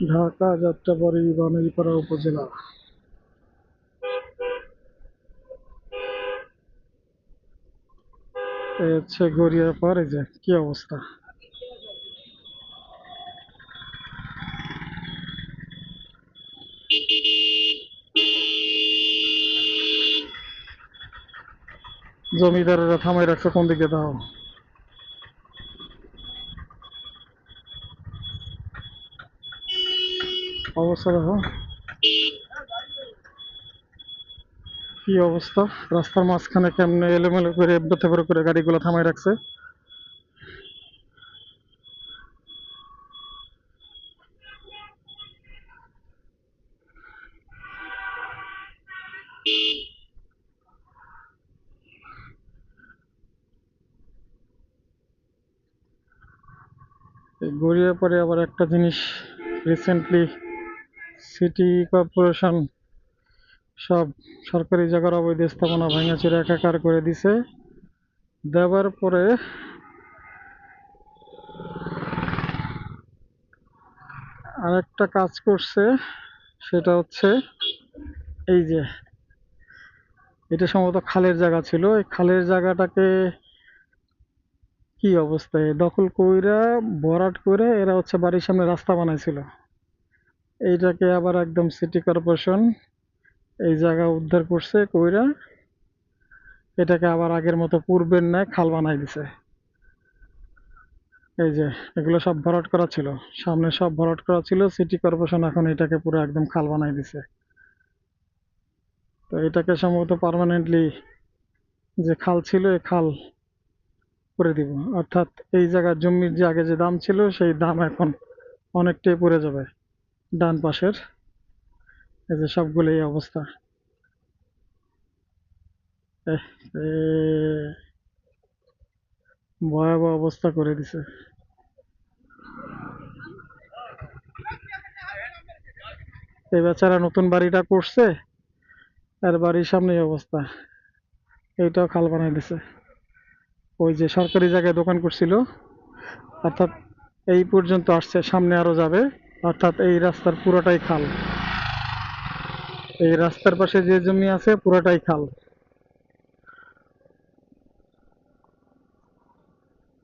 ঢাকা যাত্রাবাড়ি বানারীপাড়া উপজেলা। হচ্ছে গড়িয়াপাড় এই যে কি অবস্থা। জমিদারেরা থামাই রাখছে কোন দিকে দাও অবস্থা দেখো। কি অবস্থা? রাস্তার মাঝখানে কেমনে এলোমেলো করে এবড়ো থেবড়ো করে গাড়িগুলো থামাই রাখছে। গড়িয়া পরে আবার একটা জিনিস রিসেন্টলি সিটি কর্পোরেশন সব সরকারি জায়গার অবৈধ স্থাপনা ভাঙাচুরে একাকার করে দিছে। দেওয়ার পরে আরেকটা কাজ করছে, সেটা হচ্ছে এই যে, এটা সম্ভবত খালের জায়গা ছিল। এই খালের জায়গাটাকে কি অবস্থায় দখল কইরা ভরাট করে এরা হচ্ছে বাড়ির সামনে রাস্তা বানাইছিল। এইটাকে আবার একদম সিটি কর্পোরেশন এই জায়গা উদ্ধার করছে, কইরা এটাকে আবার আগের মতো পূর্বের ন্যায় খাল বানাই দিছে। এই যে, এগুলো সব ভরাট করা ছিল। সামনে সব ভরাট করা ছিল সিটি কর্পোরেশন এখন এটাকে পুরো একদম খাল বানাই দিছে। তো এটাকে সম্ভবত পার্মানেন্টলি যে খাল ছিল এই খাল করে দিব। অর্থাৎ এই জায়গার জমির যে আগে যে দাম ছিল, সেই দাম এখন অনেকটাই পড়ে যাবে। ডান পাশের। এই যে সবগুলো এই অবস্থা। ভয়াবহ অবস্থা করে দিছে। এই বেচারা নতুন বাড়িটা করছে, আর বাড়ির সামনে অবস্থা। এইটাও খাল বানাই দিছে। ওই যে সরকারি জায়গায় দোকান করছিল, অর্থাৎ এই পর্যন্ত আসছে, সামনে আরও যাবে। অর্থাৎ এই রাস্তার পুরোটাই খাল। এই রাস্তার পাশে যে জমি আছে, পুরোটাই খাল।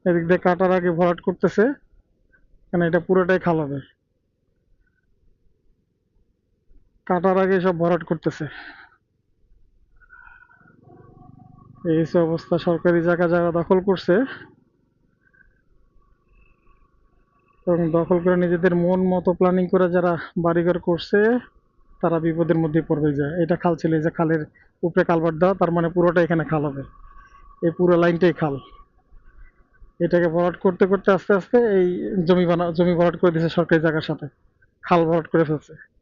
এদিক দিয়ে কাটার আগে ভরাট করতেছে, কেন এটা পুরোটাই খাল হবে? কাটার আগে সব ভরাট করতেছে। এই অবস্থা, সরকারি জায়গা জায়গা দখল করছে। এবং দখল করে নিজেদের মন মতো প্ল্যানিং করে যারা বাড়িঘর করছে, তারা বিপদের মধ্যে পড়বে যায় এটা খাল ছিল যে খালের উপরে কালবার দেওয়া, তার মানে পুরোটা এখানে খাল হবে। এই পুরো লাইনটাই খাল। এটাকে ভরাট করতে করতে আস্তে আস্তে এই জমি বানা, জমি ভরাট করে দিয়েছে সরকারি জায়গার সাথে। খাল ভরাট করে ফেলছে।